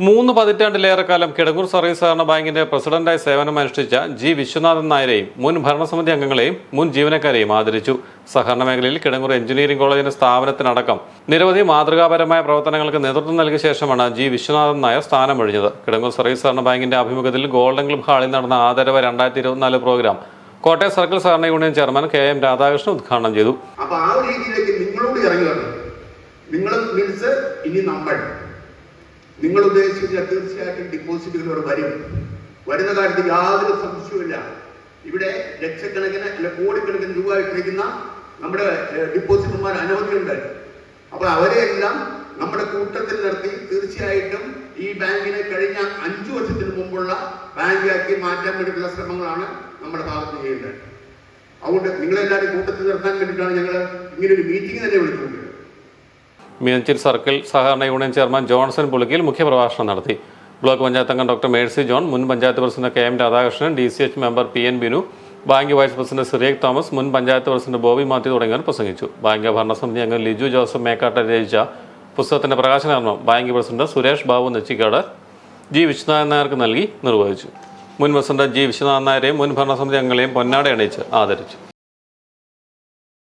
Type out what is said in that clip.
മൂന്ന് പതിറ്റാണ്ടിലേറെ കാലം കിടങ്ങൂർ സർവീസ് സഹകരണ ബാങ്കിന്റെ പ്രസിഡന്റായി സേവനമനുഷ്ഠിച്ച ജി. വിശ്വനാഥൻ നായരെയും മുൻ ഭരണസമിതി അംഗങ്ങളെയും മുൻ ജീവനക്കാരെയും ആദരിച്ചു. സഹകരണ മേഖലയിൽ കിടങ്ങൂർ എഞ്ചിനീയറിംഗ് കോളേജിന്റെ സ്ഥാപനത്തിനടക്കം നിരവധി മാതൃകാപരമായ പ്രവർത്തനങ്ങൾക്ക് നേതൃത്വം നൽകിയ ശേഷമാണ് ജി. വിശ്വനാഥൻ നായർ സ്ഥാനമൊഴിഞ്ഞത് കിടങ്ങൂർ സർവീസ് സഹകരണ ബാങ്കിന്റെ ആഭിമുഖ്യത്തിൽ ഗോൾഡൻ ക്ലബ് ഹാളിൽ നടന്ന ആദരവ് രണ്ടായിരത്തി ഇരുപത്തിനാല് പ്രോഗ്രാം കോട്ടയം സർക്കിൾ സഹകരണ union chairman K. M. Radhakrishnan ഉദ്ഘാടനം ചെയ്തു. അപ്പൊ ആ രീതിയിലേക്ക് നിങ്ങളോട് ഇറങ്ങി നിങ്ങൾ ഇനി നമ്മൾ. നിങ്ങൾ ഉദ്ദേശിച്ച തീർച്ചയായിട്ടും ഡിപ്പോസിറ്റുകളോട് വരും. വരുന്ന കാര്യത്തിൽ യാതൊരു സംശയവുമില്ല ഇവിടെ ലക്ഷക്കണക്കിന് അല്ല കോടിക്കണക്കിന് രൂപ ഇട്ടിരിക്കുന്ന നമ്മുടെ ഡിപ്പോസിറ്റർമാർ അനവധിയുണ്ട്. അപ്പൊ അവരെയെല്ലാം നമ്മുടെ കൂട്ടത്തിൽ നിർത്തി തീർച്ചയായിട്ടും ഈ ബാങ്കിനെ കഴിഞ്ഞ അഞ്ചു വർഷത്തിന് മുമ്പുള്ള ബാങ്കാക്കി മാറ്റാൻ വേണ്ടിയിട്ടുള്ള ശ്രമങ്ങളാണ് നമ്മുടെ ഭാഗത്ത് ചെയ്യേണ്ടത് അതുകൊണ്ട് നിങ്ങളെല്ലാവരും കൂട്ടത്തിൽ നിർത്താൻ വേണ്ടിയിട്ടാണ് ഞങ്ങൾ ഇങ്ങനെ ഒരു മീറ്റിംഗ് തന്നെ വിളിച്ചുകൊണ്ടിരുന്നത് മീനച്ചിൽ സർക്കിൾ സഹകരണ യൂണിയൻ ചെയർമാൻ ജോൺസൺ പുളിക്കിൽ മുഖ്യപ്രഭാഷണം നടത്തി. ബ്ലോക്ക് പഞ്ചായത്ത് അംഗം ഡോക്ടർ മേഴ്സി ജോൺ മുൻ panchayat president K M Radhakrishnan D C H member P N Binu bank vice president Cyriac Thomas മുൻ പഞ്ചായത്ത് പ്രസിഡന്റ് ബോബി മാത്യു തുടങ്ങിയവർ പ്രസംഗിച്ചു. ബാങ്ക് ഭരണസമിതി അംഗം ലിജു ജോസഫ് മേക്കാട്ട രചിച്ച പുസ്തകത്തിന്റെ പ്രകാശനാർമ്മം bank president Suresh Babu Nechikkad G Viswanathan നായർക്ക് നൽകി നിർവഹിച്ചു. മുൻ പ്രസിഡന്റ് ജി വിശ്വനാഥൻ നായരെയും മുൻ ഭരണസമിതി അംഗങ്ങളെയും പൊന്നാട അണിയിച്ച് ആദരിച്ചു.